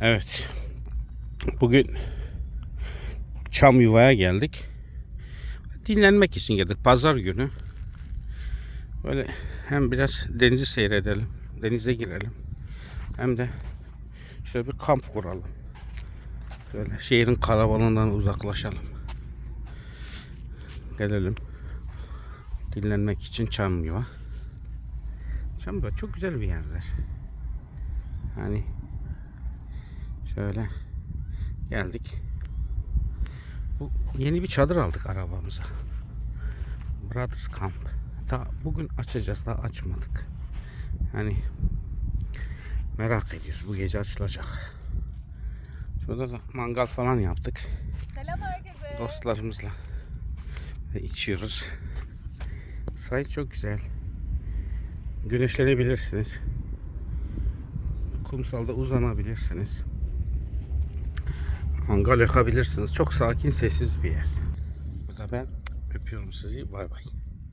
Evet. Bugün Çam Yuva'ya geldik. Dinlenmek için geldik. Pazar günü. Böyle hem biraz denizi seyredelim. Denize girelim. Hem de şöyle bir kamp kuralım. Böyle şehrin kalabalığından uzaklaşalım. Gelelim. Dinlenmek için Çam Yuva. Çam Yuva çok güzel bir yerdir. Yani Şöyle geldik. Bu yeni bir çadır aldık arabamıza. Brothers Camp. Daha bugün açacağız daha açmadık. Yani merak ediyoruz bu gece açılacak. Şurada da mangal falan yaptık. Selam herkese. Dostlarımızla içiyoruz. Sahil çok güzel. Güneşlenebilirsiniz. Kumsalda uzanabilirsiniz. Mangal yakabilirsiniz. Çok sakin, sessiz bir yer. Burada ben öpüyorum sizi. Bay bay.